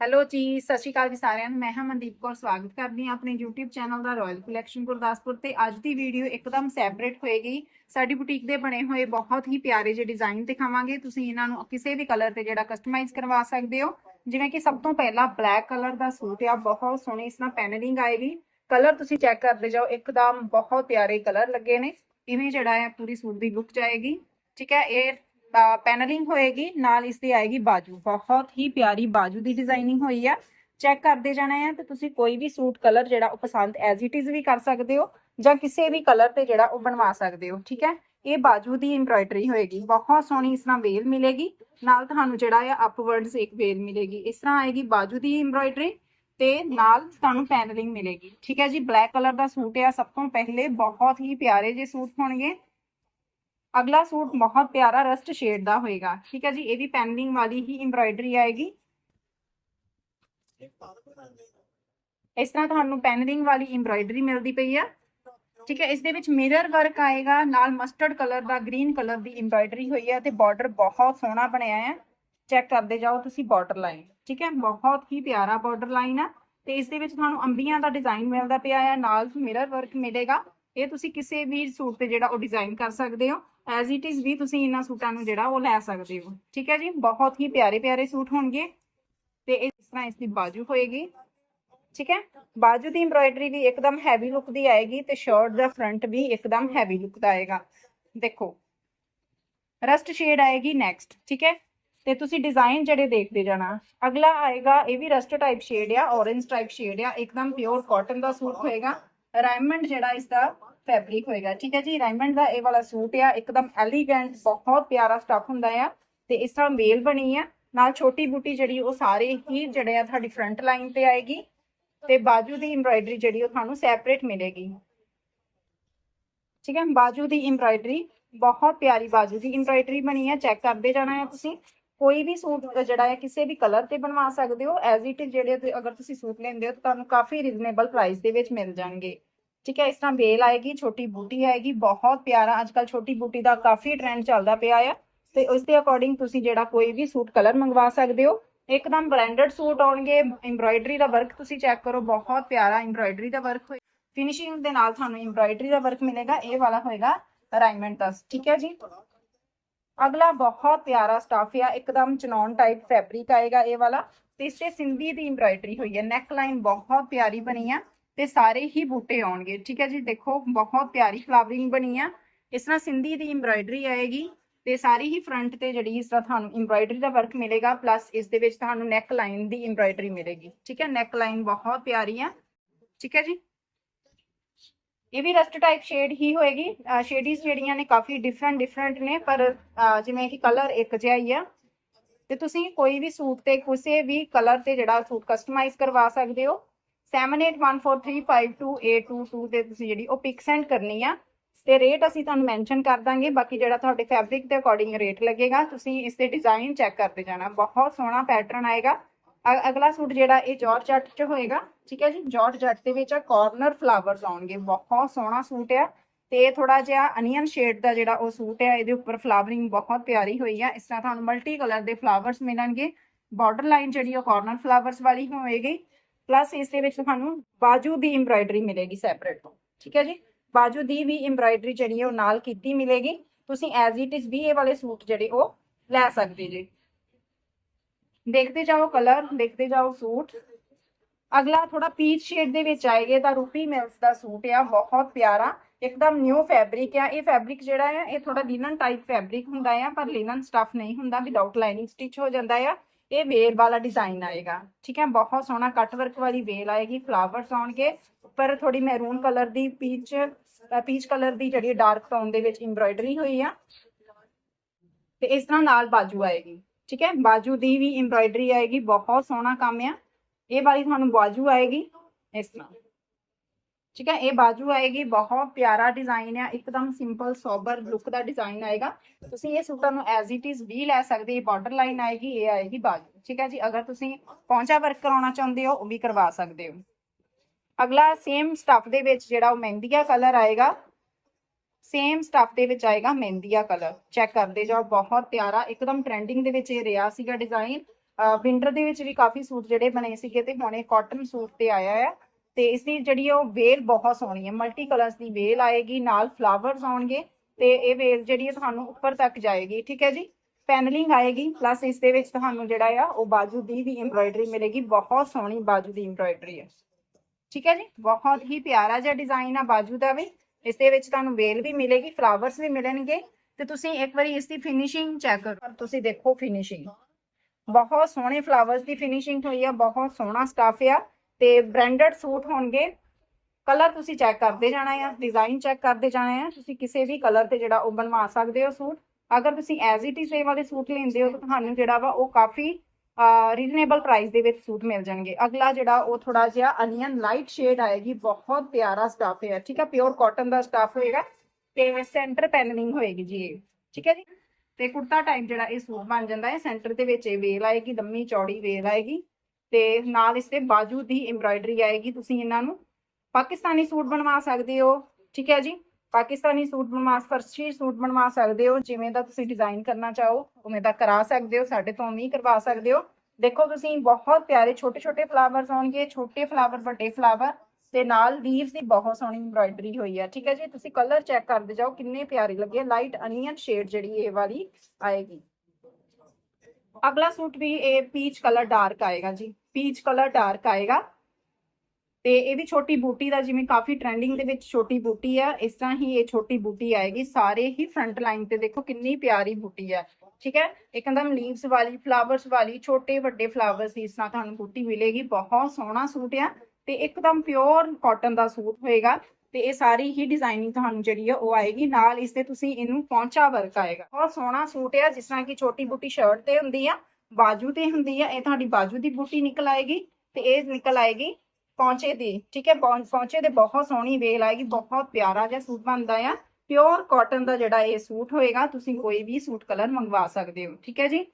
Hello ਜੀ, ਸਤਿ ਸ਼੍ਰੀ ਅਕਾਲ ਜੀ ਸਾਰਿਆਂ ਨੂੰ। ਮੈਂ ਹਾਂ ਮਨਦੀਪ ਕੌਰ, ਸਵਾਗਤ ਕਰਦੀ ਹਾਂ ਆਪਣੇ YouTube ਚੈਨਲ ਦਾ ਰਾਇਲ ਕਲੈਕਸ਼ਨ ਗੁਰਦਾਸਪੁਰ ਤੇ। ਅੱਜ ਦੀ ਵੀਡੀਓ ਇੱਕਦਮ ਸੈਪਰੇਟ ਹੋਏਗੀ। ਸਾਡੀ ਬੁਟੀਕ ਦੇ ਬਣੇ ਹੋਏ ਬਹੁਤ ਹੀ ਪਿਆਰੇ ਜਿਹੇ ਡਿਜ਼ਾਈਨ ਦਿਖਾਵਾਂਗੇ। ਤੁਸੀਂ ਇਹਨਾਂ ਨੂੰ ਕਿਸੇ ਵੀ ਕਲਰ ਤੇ ਜਿਹੜਾ ਕਸਟਮਾਈਜ਼ ਕਰਵਾ ਸਕਦੇ ਹੋ। ਜਿਵੇਂ ਕਿ ਸਭ ਤੋਂ ਪਹਿਲਾਂ ਬਲੈਕ ਕਲਰ ਦਾ ਸੂਟ ਆ, ਬਹੁਤ ਸੋਹਣੀ ਇਸ ਨਾਲ ਪੈਨਲਿੰਗ ਆਏਗੀ। ਕਲਰ ਤੁਸੀਂ ਚੈੱਕ ਕਰਦੇ ਜਾਓ, ਇੱਕਦਮ ਬਹੁਤ ਪਿਆਰੇ ਕਲਰ ਲੱਗੇ ਨੇ। ਇਵੇਂ ਜਿਹੜਾ ਹੈ ਪੂਰੀ ਸੂਟ ਦੀ ਲੁੱਕ ਜਾਏਗੀ। ਠੀਕ ਹੈ, ਇਹ ਪੈਨਲਿੰਗ ਹੋਏਗੀ, ਨਾਲ ਇਸ ਦੀ ਆਏਗੀ ਬਾਜੂ। ਬਹੁਤ ਹੀ ਪਿਆਰੀ ਬਾਜੂ ਦੀ ਡਿਜ਼ਾਈਨਿੰਗ ਹੋਈ ਆ। ਚੈੱਕ ਕਰਦੇ ਜਾਣਾ ਹੈ ਤੇ ਤੁਸੀਂ ਕੋਈ ਵੀ ਸੂਟ ਕਲਰ ਜਿਹੜਾ ਉਹ ਪਸੰਦ ਐਜ਼ ਇਟ ਇਜ਼ ਵੀ ਕਰ ਸਕਦੇ ਹੋ ਜਾਂ ਕਿਸੇ ਵੀ ਕਲਰ ਤੇ ਜਿਹੜਾ ਉਹ ਬਣਵਾ ਸਕਦੇ ਹੋ, ਠੀਕ ਹੈ? ਇਹ ਬਾਜੂ ਦੀ ਐਮਬ੍ਰਾਇਡਰੀ ਹੋਏਗੀ। ਬਹੁਤ ਸੋਹਣੀ ਇਸ ਤਰ੍ਹਾਂ ਵੇਲ ਮਿਲੇਗੀ। ਨਾਲ ਤੁਹਾਨੂੰ ਜਿਹੜਾ ਆ ਅਪਵਰਡਸ ਇੱਕ ਵੇਲ ਮਿਲੇਗੀ। ਇਸ ਤਰ੍ਹਾਂ ਆਏਗੀ ਬਾਜੂ ਦੀ ਐਮਬ੍ਰਾਇਡਰੀ ਤੇ ਨਾਲ ਤੁਹਾਨੂੰ ਪੈਨਲਿੰਗ ਮਿਲੇਗੀ। ਠੀਕ ਹੈ ਜੀ? ਬਲੈਕ ਕਲਰ ਦਾ ਸੂਟ ਆ। ਸਭ ਤੋਂ ਪਹਿਲੇ ਬਹੁਤ ਹੀ ਪਿਆਰੇ ਜੇ ਸੂਟ ਹੋਣਗੇ। ਅਗਲਾ ਸੂਟ ਬਹੁਤ ਪਿਆਰਾ ਰਸਟ ਸ਼ੇਡ ਦਾ ਹੋਏਗਾ। ਠੀਕ ਹੈ ਜੀ, ਇਹ ਵੀ ਪੈਨਲਿੰਗ ਵਾਲੀ ਹੀ ਐਮਬ੍ਰਾਇਡਰੀ ਆਏਗੀ। ਇਸ ਤਰ੍ਹਾਂ ਤੁਹਾਨੂੰ ਪੈਨਲਿੰਗ ਵਾਲੀ ਐਮਬ੍ਰਾਇਡਰੀ ਮਿਲਦੀ ਪਈ ਆ। ਠੀਕ ਹੈ, ਇਸ ਦੇ ਵਿੱਚ ਮਿਰਰ ਵਰਕ ਆਏਗਾ, ਨਾਲ ਮਸਟਰਡ ਕਲਰ ਦਾ ਗ੍ਰੀਨ ਕਲਰ ਦੀ ਐਮਬ੍ਰਾਇਡਰੀ ਹੋਈ ਹੈ ਤੇ ਬਾਰਡਰ ਬਹੁਤ ਸੋਹਣਾ ਬਣਿਆ ਹੈ ਚੈੱਕ ਕਰਦੇ ਜਾਓ ਤੁਸੀਂ ਬਾਰਡਰ ਲਾਈਨ ਠੀਕ ਹੈ, ਬਹੁਤ ਹੀ ਪਿਆਰਾ ਬਾਰਡਰ ਲਾਈਨ ਆ ਤੇ ਇਸ ਦੇ ਵਿੱਚ ਤੁਹਾਨੂੰ ਅੰਬੀਆਂ ਦਾ ਡਿਜ਼ਾਈਨ ਮਿਲਦਾ ਪਿਆ ਆ, ਨਾਲ ਮਿਰਰ ਵਰਕ ਮਿਲੇਗਾ। ਇਹ ਤੁਸੀਂ ਕਿਸੇ ਵੀ ਸੂਟ ਤੇ ਜਿਹੜਾ ਉਹ ਡਿਜ਼ਾਈਨ ਕਰ ਸਕਦੇ ਹੋ। ਐਜ਼ ਇਟ ਇਜ਼ ਵੀ ਤੁਸੀਂ ਇਹਨਾਂ ਸੂਟਾਂ ਨੂੰ ਜਿਹੜਾ ਉਹ ਲੈ ਸਕਦੇ ਹੋ। ਠੀਕ ਹੈ ਜੀ? ਬਹੁਤ ਹੀ ਪਿਆਰੇ ਪਿਆਰੇ ਸੂਟ ਹੋਣਗੇ। ਤੇ ਇਸ ਤਰ੍ਹਾਂ ਇਸ ਦੀ ਬਾਜੂ ਹੋਏਗੀ। ਠੀਕ ਹੈ? ਬਾਜੂ ਦੀ ਐਮਬ੍ਰਾਇਡਰੀ ਵੀ ਇੱਕਦਮ ਹੈਵੀ ਲੁੱਕ ਦੀ ਆਏਗੀ ਤੇ ਸ਼ਰਟ ਦਾ ਫਰੰਟ ਵੀ ਇੱਕਦਮ ਹੈਵੀ ਲੁੱਕ ਦਾ ਆਏਗਾ। ਦੇਖੋ। ਰਸਟ ਸ਼ੇਡ ਆਏਗੀ ਨੈਕਸਟ ਠੀਕ ਹੈ? ਤੇ ਤੁਸੀਂ ਡਿਜ਼ਾਈਨ ਜਿਹੜੇ ਦੇਖਦੇ ਜਾਣਾ। ਅਗਲਾ ਆਏਗਾ, ਇਹ ਵੀ ਰਸਟ ਟਾਈਪ ਸ਼ੇਡ ਆ ਔਰੇਂਜ ਟਾਈਪ ਸ਼ੇਡ ਆ, ਇੱਕਦਮ ਪਿਓਰ ਕਾਟਨ ਦਾ ਸੂਟ ਹੋਏਗਾ। ਰਾਇਮੰਡ ਜਿਹੜਾ ਇਸ ਦਾ ਫੈਬਰਿਕ ਹੋਏਗਾ, ਠੀਕ ਹੈ ਜੀ? ਰਾਇਮੰਡ ਦਾ ਇਹ ਵਾਲਾ ਸੂਟ ਆ, ਇੱਕਦਮ ਐਲੀਗੈਂਟ ਬਹੁਤ ਪਿਆਰਾ ਸਟਫ ਹੁੰਦਾ ਆ ਤੇ ਇਸ ਤਰ੍ਹਾਂ ਵੇਲ ਬਣੀ ਆ। ਨਾਲ ਛੋਟੀ ਬੂਟੀ ਜਿਹੜੀ, ਉਹ ਸਾਰੇ ਹੀ ਜਿਹੜੇ ਆ ਤੁਹਾਡੀ ਫਰੰਟ ਲਾਈਨ ਤੇ ਆਏਗੀ ਤੇ ਬਾਜੂ ਦੀ ਐਮਬ੍ਰਾਇਡਰੀ ਜਿਹੜੀ, ਉਹ ਤੁਹਾਨੂੰ ਸੈਪਰੇਟ ਮਿਲੇਗੀ। ਠੀਕ ਹੈ? ਬਾਜੂ ਦੀ ਐਮਬ੍ਰਾਇਡਰੀ ਬਹੁਤ ਪਿਆਰੀ ਬਾਜੂ ਦੀ ਐਮਬ੍ਰਾਇਡਰੀ ਬਣੀ ਹੈ ਚੈੱਕ ਕਰਦੇ ਜਾਣਾ ਹੈ ਤੁਸੀਂ। ਕੋਈ ਵੀ ਸੂਟ ਜਿਹੜਾ ਹੈ, ਕਿਸੇ ਵੀ ਕਲਰ ਤੇ ਬਣਵਾ ਸਕਦੇ ਹੋ। ਐਜ਼ ਇਟ ਜਿਹੜੇ ਤੇ, ਅਗਰ ਤੁਸੀਂ ਸੂਟ ਲੈਂਦੇ ਹੋ ਤਾਂ ਤੁਹਾਨੂੰ ਕਾਫੀ ਰੀਜ਼ਨੇਬਲ ਪ੍ਰਾਈਸ ਦੇ ਵਿੱਚ ਮਿਲ ਜਾਣਗੇ। ਠੀਕ ਹੈ, ਇਸ ਤਰ੍ਹਾਂ ਵੇਲ ਆਏਗੀ, ਛੋਟੀ ਬੂਟੀ ਆਏਗੀ, ਬਹੁਤ ਪਿਆਰਾ ਅੱਜਕੱਲ ਛੋਟੀ ਬੂਟੀ ਦਾ ਕਾਫੀ ਟ੍ਰੈਂਡ ਚੱਲਦਾ ਪਿਆ ਆ। ਤੇ ਉਸ ਦੇ ਅਕੋਰਡਿੰਗ ਤੁਸੀਂ ਜਿਹੜਾ ਕੋਈ ਵੀ ਸੂਟ ਕਲਰ ਮੰਗਵਾ ਸਕਦੇ ਹੋ। ਇੱਕਦਮ ਬ੍ਰਾਂਡਡ ਸੂਟ ਆਉਣਗੇ ਐਮਬ੍ਰਾਇਡਰੀ ਦਾ ਵਰਕ ਤੁਸੀਂ ਚੈੱਕ ਕਰੋ, ਬਹੁਤ ਪਿਆਰਾ ਐਮਬ੍ਰਾਇਡਰੀ ਦਾ ਵਰਕ ਹੋਏ ਫਿਨਿਸ਼ਿੰਗ ਦੇ ਨਾਲ ਤੁਹਾਨੂੰ ਐਮਬ੍ਰਾਇਡਰੀ ਦਾ ਵਰਕ ਮਿਲੇਗਾ, ਇਹ ਵਾਲਾ ਹੋਏਗਾ ਅਰਾਈਨਮੈਂਟ ਦਾ। ਠੀਕ ਹੈ ਜੀ? ਅਗਲਾ ਬਹੁਤ ਪਿਆਰਾ ਸਟਫ ਆ, ਇੱਕਦਮ ਚਨੌਨ ਟਾਈਪ ਫੈਬਰਿਕ ਆਏਗਾ ਇਹ ਵਾਲਾ। ਤੇ ਇਸ ਤੇ ਸਿੰਧੀ ਦੀ ਐਮਬ੍ਰਾਇਡਰੀ ਹੋਈ ਹੈ ਨੈਕ ਲਾਈਨ ਬਹੁਤ ਪਿਆਰੀ ਬਣੀ ਆ ਤੇ ਸਾਰੇ ਹੀ ਬੂਟੇ ਆਉਣਗੇ, ਠੀਕ ਹੈ ਜੀ? ਦੇਖੋ, ਬਹੁਤ ਪਿਆਰੀ ਫਲਾਵਰਿੰਗ ਬਣੀ ਆ। ਇਸ ਤਰ੍ਹਾਂ ਸਿੰਧੀ ਦੀ ਐਮਬ੍ਰਾਇਡਰੀ ਆਏਗੀ ਤੇ ਸਾਰੀ ਹੀ ਫਰੰਟ ਤੇ ਜਿਹੜੀ ਇਸ ਤਰ੍ਹਾਂ ਤੁਹਾਨੂੰ ਐਮਬ੍ਰਾਇਡਰੀ ਦਾ ਵਰਕ ਮਿਲੇਗਾ ਪਲੱਸ ਇਸ ਦੇ ਵਿੱਚ ਤੁਹਾਨੂੰ ਨੈਕ ਲਾਈਨ ਦੀ ਐਮਬ੍ਰਾਇਡਰੀ ਮਿਲੇਗੀ, ਠੀਕ ਹੈ ਨੈਕ ਲਾਈਨ ਬਹੁਤ ਪਿਆਰੀ ਆ, ਠੀਕ ਹੈ ਜੀ? ਇਹ ਵੀ ਰਸਟ ਟਾਈਪ ਸ਼ੇਡ ਹੀ ਹੋਏਗੀ। ਸ਼ੇਡੀਜ਼ ਜਿਹੜੀਆਂ ਨੇ ਕਾਫੀ ਡਿਫਰੈਂਟ ਡਿਫਰੈਂਟ ਨੇ, ਪਰ ਜਿਵੇਂ ਕਿ ਕਲਰ ਇੱਕ ਜਿਹਾ ਹੀ ਆ। ਤੇ ਤੁਸੀਂ ਕੋਈ ਵੀ ਸੂਟ ਤੇ ਕਿਸੇ ਵੀ ਕਲਰ ਤੇ ਜਿਹੜਾ ਸੂਟ ਕਸਟਮਾਈਜ਼ ਕਰਵਾ ਸਕਦੇ ਹੋ। 7814352822 ਤੇ ਤੁਸੀਂ ਜਿਹੜੀ ਉਹ ਪਿਕ ਸੈਂਡ ਕਰਨੀ ਆ। ਤੇ ਰੇਟ ਅਸੀਂ ਤੁਹਾਨੂੰ ਮੈਂਸ਼ਨ ਕਰ ਦਾਂਗੇ। ਬਾਕੀ ਜਿਹੜਾ ਤੁਹਾਡੇ ਫੈਬਰਿਕ ਦੇ ਅਕੋਰਡਿੰਗ ਰੇਟ ਲੱਗੇਗਾ, ਤੁਸੀਂ ਇਸ ਦੇ ਡਿਜ਼ਾਈਨ ਚੈੱਕ ਕਰਦੇ ਜਾਣਾ। ਬਹੁਤ ਸੋਹਣਾ ਪੈਟਰਨ ਆਏਗਾ। ਅਗਲਾ ਸੂਟ ਜਿਹੜਾ ਇਹ ਜਾਰਜ ਜੱਟ ਚ ਹੋਏਗਾ, ਠੀਕ ਹੈ ਜੀ? ਜਾਰਜ ਜੱਟ ਦੇ ਵਿੱਚ ਕਾਰਨਰ ਫਲਾਵਰਸ ਆਉਣਗੇ। ਬਹੁਤ ਸੋਹਣਾ ਸੂਟ ਆ। ਤੇ ਥੋੜਾ ਜਿਹਾ ਅਨੀਅਨ ਸ਼ੇਡ ਦਾ ਜਿਹੜਾ ਉਹ ਸੂਟ ਆ, ਇਹਦੇ ਉੱਪਰ ਫਲਾਵਰਿੰਗ ਬਹੁਤ ਪਿਆਰੀ ਹੋਈ ਆ। ਇਸ ਤਰ੍ਹਾਂ ਤੁਹਾਨੂੰ ਮਲਟੀ ਕਲਰ ਦੇ ਫਲਾਵਰਸ ਮਿਲਣਗੇ। ਬਾਰਡਰ ਲਾਈਨ ਜਿਹੜੀ ਉਹ ਕਾਰਨਰ ਫਲਾਵਰਸ ਵਾਲੀ ਹੋਵੇਗੀ ਪਲੱਸ ਇਸ ਦੇ ਵਿੱਚ ਤੁਹਾਨੂੰ ਬਾਜੂ ਦੀ ਐਮਬ੍ਰਾਇਡਰੀ ਮਿਲੇਗੀ ਸੈਪਰੇਟ ਤੋਂ, ਠੀਕ ਹੈ ਜੀ? ਬਾਜੂ ਦੀ ਵੀ ਐਮਬ੍ਰਾਇਡਰੀ ਜਿਹੜੀ ਹੈ ਉਹ ਨਾਲ ਕੀਤੀ ਮਿਲੇਗੀ। ਤੁਸੀਂ ਐਜ਼ ਇਟ ਇਜ਼ ਵੀ ਇਹ ਵਾਲੇ ਸੂਟ ਜਿਹੜੇ ਉਹ ਲੈ ਸਕਦੇ ਜੀ। ਦੇਖਦੇ ਜਾਓ ਕਲਰ ਦੇਖਦੇ ਜਾਓ ਸੂਟ। ਅਗਲਾ ਥੋੜਾ ਪੀਚ ਸ਼ੇਡ ਦੇ ਵਿੱਚ ਆਏਗਾ, ਤਾਂ ਰੂਪੀ ਮਿਲਸ ਦਾ ਸੂਟ ਆ, ਬਹੁਤ ਪਿਆਰਾ। ਇੱਕਦਮ ਨਿਊ ਫੈਬਰਿਕ ਆ, ਇਹ ਫੈਬਰਿਕ ਜਿਹੜਾ ਹੈ ਇਹ ਥੋੜਾ ਲਿਨਨ ਟਾਈਪ ਫੈਬਰਿਕ ਹੁੰਦਾ ਆ, ਪਰ ਲਿਨਨ ਸਟਫ ਨਹੀਂ ਹੁੰਦਾ ਵਿਦਆਊਟ ਲਾਈਨਿੰਗ ਸਟਿਚ ਹੋ ਜਾਂਦਾ ਆ। ਇਹ ਵੇਲ ਵਾਲਾ ਡਿਜ਼ਾਈਨ ਆਏਗਾ, ਠੀਕ ਹੈ ਬਹੁਤ ਸੋਹਣਾ ਕੱਟ ਵਰਕ ਵਾਲੀ ਵੇਲ ਆਏਗੀ ਫਲਾਵਰਸ ਆਉਣਗੇ। ਉੱਪਰ ਥੋੜੀ ਮੈਰੂਨ ਕਲਰ ਦੀ ਪੀਚ ਪੀਚ ਕਲਰ ਦੀ ਜਿਹੜੀ ਡਾਰਕ ਟੋਨ ਦੇ ਵਿੱਚ ਐਮਬ੍ਰਾਇਡਰੀ ਹੋਈ ਆ। ਤੇ ਇਸ ਤਰ੍ਹਾਂ ਨਾਲ ਬਾਜੂ ਆਏਗੀ। ਠੀਕ ਹੈ, ਬਾਜੂ ਦੀ ਵੀ ਐਮਬ੍ਰਾਇਡਰੀ ਆਏਗੀ, ਬਹੁਤ ਸੋਹਣਾ ਕੰਮ ਆ। ਇਹ ਵਾਲੀ ਤੁਹਾਨੂੰ ਬਾਜੂ ਆਏਗੀ, ਇਸ ਤਰ੍ਹਾਂ। ਠੀਕ ਹੈ, ਇਹ ਬਾਜੂ ਆਏਗੀ, ਬਹੁਤ ਪਿਆਰਾ ਡਿਜ਼ਾਈਨ ਆ, ਇੱਕਦਮ ਸਿੰਪਲ ਸੋਬਰ ਲੁੱਕ ਦਾ ਡਿਜ਼ਾਈਨ ਆਏਗਾ। ਤੁਸੀਂ ਇਹ ਸੂਟਾਂ ਨੂੰ ਐਜ਼ ਇਟ ਇਜ਼ ਵੀ ਲੈ ਸਕਦੇ ਹੋ ਬਾਰਡਰ ਲਾਈਨ ਆਏਗੀ, ਇਹ ਆਏਗੀ ਬਾਜੂ। ਠੀਕ ਹੈ ਜੀ, ਅਗਰ ਤੁਸੀਂ ਪੌਂਚਾ ਵਰਕ ਕਰਾਉਣਾ ਚਾਹੁੰਦੇ ਹੋ, ਉਹ ਵੀ ਕਰਵਾ ਸਕਦੇ ਹੋ। ਅਗਲਾ ਸੇਮ ਸਟਫ ਦੇ ਵਿੱਚ ਜਿਹੜਾ ਉਹ ਮਹਿੰਦੀਆ ਕਲਰ ਆਏਗਾ ਸੇਮ ਸਟਫ ਦੇ ਵਿੱਚ ਆਏਗਾ ਮਹਿੰਦੀਆ ਕਲਰ ਚੈੱਕ ਕਰਦੇ ਜਾਓ, ਬਹੁਤ ਪਿਆਰਾ, ਇੱਕਦਮ ਟ੍ਰੈਂਡਿੰਗ ਦੇ ਵਿੱਚ ਇਹ ਰਿਹਾ ਸੀਗਾ ਡਿਜ਼ਾਈਨ ਵਿੰਟਰ ਦੇ ਵਿੱਚ ਵੀ ਕਾਫੀ ਸੂਟ ਜਿਹੜੇ ਬਣੇ ਸੀਗੇ ਤੇ ਹੁਣ ਇਹ ਕਾਟਨ ਸੂਟ ਤੇ ਆਇਆ ਹੈ। ਤੇ ਇਸ ਦੀ ਜਿਹੜੀ ਉਹ ਵੇਲ ਬਹੁਤ ਸੋਹਣੀ ਹੈ ਮਲਟੀ ਕਲਰਸ ਦੀ ਵੇਲ ਆਏਗੀ, ਨਾਲ ਫਲਾਵਰਸ ਆਉਣਗੇ ਤੇ ਇਹ ਵੇਲ ਜਿਹੜੀ ਹੈ ਤੁਹਾਨੂੰ ਉੱਪਰ ਤੱਕ ਜਾਏਗੀ, ਠੀਕ ਹੈ ਜੀ? ਪੈਨਲਿੰਗ ਆਏਗੀ ਪਲੱਸ ਇਸ ਦੇ ਵਿੱਚ ਤੁਹਾਨੂੰ ਜਿਹੜਾ ਆ, ਉਹ ਬਾਜੂ ਦੀ ਵੀ ਐਮਬਰਾਇਡਰੀ ਮਿਲੇਗੀ, ਬਹੁਤ ਸੋਹਣੀ ਬਾਜੂ ਦੀ ਐਮਬਰਾਇਡਰੀ ਹੈ। ਠੀਕ ਹੈ ਜੀ? ਬਹੁਤ ਹੀ ਪਿਆਰਾ ਜਿਹਾ ਡਿਜ਼ਾਈਨ ਆ ਬਾਜੂ ਦਾ ਵੀ। ਇਸ ਦੇ ਵਿੱਚ ਤੁਹਾਨੂੰ ਵੇਲ ਵੀ ਮਿਲੇਗੀ, ਫਲਾਵਰਸ ਵੀ ਮਿਲਣਗੇ ਤੇ ਤੁਸੀਂ ਇੱਕ ਵਾਰੀ ਇਸ ਦੀ ਫਿਨਿਸ਼ਿੰਗ ਚੈੱਕ ਕਰੋ। ਤੁਸੀਂ ਦੇਖੋ ਫਿਨਿਸ਼ਿੰਗ ਬਹੁਤ ਸੋਹਣੇ ਫਲਾਵਰਸ ਦੀ ਫਿਨਿਸ਼ਿੰਗ ਹੋਈ ਆ, ਬਹੁਤ ਸੋਹਣਾ ਸਟਾਫ ਆ ਤੇ ਬ੍ਰਾਂਡਡ ਸੂਟ ਹੋਣਗੇ। ਕਲਰ ਤੁਸੀਂ ਚੈੱਕ ਕਰਦੇ ਜਾਣਾ ਆ ਡਿਜ਼ਾਈਨ ਚੈੱਕ ਕਰਦੇ ਜਾਣਾ ਆ, ਤੁਸੀਂ ਕਿਸੇ ਵੀ ਕਲਰ ਤੇ ਜਿਹੜਾ ਉਹ ਬਣਵਾ ਸਕਦੇ ਹੋ ਸੂਟ। ਅਗਰ ਤੁਸੀਂ ਐਜ਼ ਇਟ ਇਜ਼ ਇਹ ਵਾਲੇ ਸੂਟ ਲੈਂਦੇ ਹੋ ਤਾਂ ਤੁਹਾਨੂੰ ਜਿਹੜਾ ਵਾ ਉਹ ਕਾਫੀ ਰੀਜ਼ਨੇਬਲ ਪ੍ਰਾਈਸ ਦੇ ਵਿੱਚ ਸੂਟ ਮਿਲ ਜਾਣਗੇ। ਅਗਲਾ ਜਿਹੜਾ ਉਹ ਥੋੜਾ ਜਿਹਾ ਅਨੀਅਨ ਲਾਈਟ ਸ਼ੇਡ ਆਏਗੀ, ਬਹੁਤ ਪਿਆਰਾ ਸਟਾਫ ਹੈ। ਠੀਕ ਹੈ ਪਿਓਰ ਕਾਟਨ ਦਾ ਸਟਾਫ ਹੋਏਗਾ ਤੇ ਸੈਂਟਰ ਪੈਨਲਿੰਗ ਹੋਏਗੀ ਜੀ ਠੀਕ ਹੈ ਜੀ? ਤੇ ਕੁੜਤਾ ਟਾਈਪ ਜਿਹੜਾ ਇਹ ਸੂਟ ਬਣ ਜਾਂਦਾ ਹੈ। ਸੈਂਟਰ ਦੇ ਵਿੱਚ ਇਹ ਵੇਲ ਆਏਗੀ ਲੰਮੀ ਚੌੜੀ ਵੇਲ ਆਏਗੀ ਤੇ ਨਾਲ ਇਸ ਤੇ ਬਾਜੂ ਦੀ ਐਮਬਰਾਇਡਰੀ ਆਏਗੀ ਤੁਸੀਂ ਇਹਨਾਂ ਨੂੰ। ਪਾਕਿਸਤਾਨੀ ਸੂਟ ਬਣਵਾ ਸਕਦੇ ਹੋ। ਠੀਕ ਹੈ ਜੀ? ਪਾਕਿਸਤਾਨੀ ਸੂਟ ਬਣਵਾ, ਫਰਸ਼ੀ ਸੂਟ ਬਣਵਾ ਸਕਦੇ ਹੋ, ਜਿਵੇਂ ਦਾ ਤੁਸੀਂ ਡਿਜ਼ਾਈਨ ਕਰਨਾ ਚਾਹੋ, ਉਵੇਂ ਦਾ ਕਰਾ ਸਕਦੇ ਹੋ, ਸਾਡੇ ਤੋਂ ਵੀ ਕਰਵਾ ਸਕਦੇ ਹੋ। ਦੇਖੋ ਤੁਸੀਂ ਬਹੁਤ ਪਿਆਰੇ ਛੋਟੇ ਛੋਟੇ ਫਲਾਵਰਸ ਆਉਣਗੇ, ਛੋਟੇ ਫਲਾਵਰ ਵੱਡੇ ਫਲਾਵਰ ਤੇ ਨਾਲ ਲੀਵਸ ਦੀ ਬਹੁਤ ਸੋਹਣੀ ਐਮਬਰਾਇਡਰੀ ਹੋਈ ਹੈ ਠੀਕ ਹੈ ਜੀ? ਤੁਸੀਂ ਕਲਰ ਚੈੱਕ ਕਰਦੇ ਜਾਓ, ਕਿੰਨੇ ਪਿਆਰੇ ਲੱਗੇ ਲਾਈਟ ਅਨੀਅਨ ਸ਼ੇਡ ਜਿਹੜੀ ਇਹ ਵਾਲੀ ਆਏਗੀ। ਅਗਲਾ ਸੂਟ ਵੀ ਇਹ ਪੀਚ ਕਲਰ ਡਾਰਕ ਆਏਗਾ ਜੀ ਪੀਚ ਕਲਰ ਡਾਰਕ ਆਏਗਾ। ਤੇ ਇਹ ਵੀ ਛੋਟੀ ਬੂਟੀ ਦਾ ਜਿਵੇਂ ਕਾਫੀ ਟ੍ਰੈਂਡਿੰਗ ਦੇ ਵਿੱਚ ਛੋਟੀ ਬੂਟੀ ਆ, ਇਸ ਤਰ੍ਹਾਂ ਹੀ ਇਹ ਛੋਟੀ ਬੂਟੀ ਆਏਗੀ, ਸਾਰੇ ਹੀ ਫਰੰਟ ਲਾਈਨ ਤੇ ਦੇਖੋ ਕਿੰਨੀ ਪਿਆਰੀ ਬੂਟੀ ਹੈ ਠੀਕ ਹੈ? ਇੱਕਦਮ ਲੀਵਸ ਵਾਲੀ ਫਲਾਵਰਸ ਵਾਲੀ, ਛੋਟੇ ਵੱਡੇ ਫਲਾਵਰਸ ਦੀ ਇਸ ਤਰ੍ਹਾਂ ਤੁਹਾਨੂੰ ਬੂਟੀ ਮਿਲੇਗੀ, ਬਹੁਤ ਸੋਹਣਾ ਸੂਟ ਆ ਤੇ ਇੱਕਦਮ ਪਿਓਰ ਕਾਟਨ ਦਾ ਸੂਟ ਹੋਏਗਾ ਤੇ ਇਹ ਸਾਰੀ ਹੀ ਡਿਜ਼ਾਈਨਿੰਗ ਤੁਹਾਨੂੰ ਜਿਹੜੀ ਆ ਉਹ ਆਏਗੀ, ਨਾਲ ਇਸ ਤੇ ਤੁਸੀਂ ਇਹਨੂੰ ਪੌਂਚਾ ਵਰਕ ਆਏਗਾ। ਬਹੁਤ ਸੋਹਣਾ ਸੂਟ ਆ, ਜਿਸ ਤਰ੍ਹਾਂ ਕਿ ਛੋਟੀ ਬੂਟੀ ਸ਼ਰਟ ਤੇ ਹੁੰਦੀ ਆ, ਬਾਜੂ ਤੇ ਹੁੰਦੀ ਆ, ਇਹ ਤੁਹਾਡੀ ਬਾਜੂ ਦੀ ਬੂਟੀ ਨਿਕਲ ਆਏਗੀ ਤੇ ਇਹ ਨਿਕਲ ਆਏਗੀ ਪੌਂਚੇ ਦੀ, ਠੀਕ ਹੈ ਪੌਂ- ਦੇ ਬਹੁਤ ਸੋਹਣੀ ਵੇਲ ਆਏਗੀ, ਬਹੁਤ ਪਿਆਰਾ ਜਿਹਾ ਸੂਟ ਬਣਦਾ ਆ। ਪਿਓਰ ਕਾਟਨ ਦਾ ਜਿਹੜਾ ਇਹ ਸੂਟ ਹੋਏਗਾ, ਤੁਸੀਂ ਕੋਈ ਵੀ ਸੂਟ ਕਲਰ ਮੰਗਵਾ ਸਕਦੇ ਹੋ, ਠੀਕ ਹੈ ਜੀ?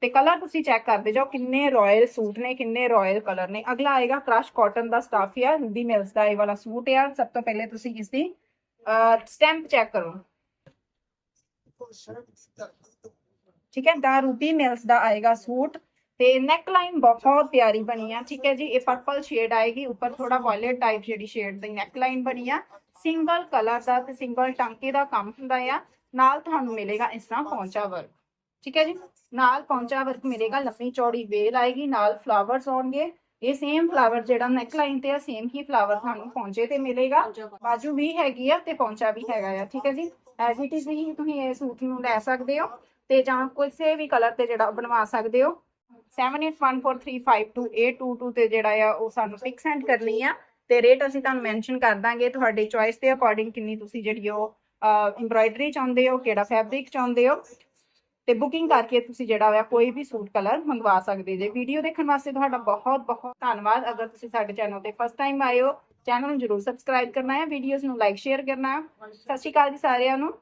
ਤੇ ਕਲਰ ਤੁਸੀਂ ਚੈੱਕ ਕਰਦੇ ਜਾਓ, ਕਿੰਨੇ ਰਾਇਲ ਸੂਟ ਨੇ, ਕਿੰਨੇ ਰਾਇਲ ਕਲਰ ਨੇ। ਅਗਲਾ ਆਏਗਾ ਕ੍ਰਸ਼ ਕਾਟਨ ਦਾ ਸਟਾਫ ਰੂਬੀ ਮਿਲਸ ਦਾ ਇਹ ਵਾਲਾ ਸੂਟ ਆ। ਸਭ ਤੋਂ ਪਹਿਲੇ ਤੁਸੀਂ ਇਸ ਦੀ ਸਟੈਂਪ ਚੈੱਕ ਕਰੋ। ਠੀਕ ਹੈ, ਦਾ ਰੂਬੀ ਮਿਲਸ ਦਾ ਆਏਗਾ ਸੂਟ। ਤੇ ਨੈਕ ਲਾਈਨ ਬਹੁਤ ਪਿਆਰੀ ਬਣੀ ਆ, ਠੀਕ ਹੈ ਜੀ? ਇਹ ਪਰਪਲ ਸ਼ੇਡ ਆਏਗੀ, ਉੱਪਰ ਥੋੜਾ ਵਾਇਲਟ ਟਾਈਪ ਜਿਹੜੀ ਸ਼ੇਡ ਦੀ ਨੈਕ ਲਾਈਨ ਬਣੀ ਆ। ਸਿੰਗਲ ਕਲਰ ਦਾ ਤੇ ਸਿੰਗਲ ਟਾਂਕੇ ਦਾ ਕੰਮ ਹੁੰਦਾ ਆ। ਨਾਲ ਤੁਹਾਨੂੰ ਮਿਲੇਗਾ ਇਸ ਤਰ੍ਹਾਂ ਪੌਂਚਾ ਵਰਕ ਠੀਕ ਹੈ ਜੀ? ਨਾਲ ਪੌਂਚਾ ਵਰਕ ਮਿਲੇਗਾ, ਲੰਮੀ ਚੌੜੀ ਵੇਲ ਆਏਗੀ, ਨਾਲ ਫਲਾਵਰਸ ਆਉਣਗੇ। ਇਹ ਸੇਮ ਫਲਾਵਰ ਜਿਹੜਾ ਨੈਕ ਲਾਈਨ ਤੇ ਆ ਸੇਮ ਹੀ ਫਲਾਵਰ ਤੁਹਾਨੂੰ ਪੌਂਚੇ ਤੇ ਮਿਲੇਗਾ। ਬਾਜੂ ਵੀ ਹੈਗੀ ਆ ਤੇ ਪੌਂਚਾ ਵੀ ਹੈਗਾ ਆ, ਠੀਕ ਹੈ ਜੀ? ਐਜ਼ ਇਟ ਇਜ਼ ਹੀ ਤੁਸੀਂ ਇਹ ਸੂਟ ਨੂੰ ਲੈ ਸਕਦੇ ਹੋ ਤੇ ਜਾਂ ਕਿਸੇ ਵੀ ਕਲਰ ਤੇ ਜਿਹੜਾ ਬਣਵਾ ਸਕਦੇ ਹੋ। 7814352822 ਤੇ ਜਿਹੜਾ ਆ, ਉਹ ਸਾਨੂੰ ਪਿਕ ਸੈਂਡ ਕਰਨੀ ਆ। ਤੇ ਰੇਟ ਅਸੀਂ ਤੁਹਾਨੂੰ ਮੈਂਸ਼ਨ ਕਰ ਦਾਂਗੇ। ਤੁਹਾਡੀ ਚੋਇਸ ਦੇ ਅਕੋਰਡਿੰਗ ਕਿੰਨੀ ਤੁਸੀਂ ਜਿਹੜੀ ਉਹ ਐਮਬਰਾਇਡਰੀ ਚਾਹੁੰਦੇ ਹੋ, ਕਿਹੜਾ ਫੈਬਰਿਕ ਚਾਹੁੰਦੇ ਹੋ। ਤੇ ਬੁਕਿੰਗ ਕਰਕੇ ਤੁਸੀਂ ਜਿਹੜਾ ਹੋਇਆ ਕੋਈ ਵੀ ਸੂਟ ਕਲਰ ਮੰਗਵਾ ਸਕਦੇ ਜੇ। ਵੀਡੀਓ ਦੇਖਣ ਵਾਸਤੇ ਤੁਹਾਡਾ ਬਹੁਤ ਬਹੁਤ ਧੰਨਵਾਦ। ਅਗਰ ਤੁਸੀਂ ਸਾਡੇ ਚੈਨਲ ਤੇ ਫਸਟ ਟਾਈਮ ਆਏ ਹੋ ਚੈਨਲ ਨੂੰ ਜਰੂਰ ਸਬਸਕ੍ਰਾਈਬ ਕਰਨਾ ਹੈ। ਵੀਡੀਓਜ਼ ਨੂੰ ਲਾਈਕ ਸ਼ੇਅਰ ਕਰਨਾ ਹੈ। ਸਤਿ ਸ਼੍ਰੀ ਅਕਾਲ ਜੀ ਸਾਰਿਆਂ ਨੂੰ।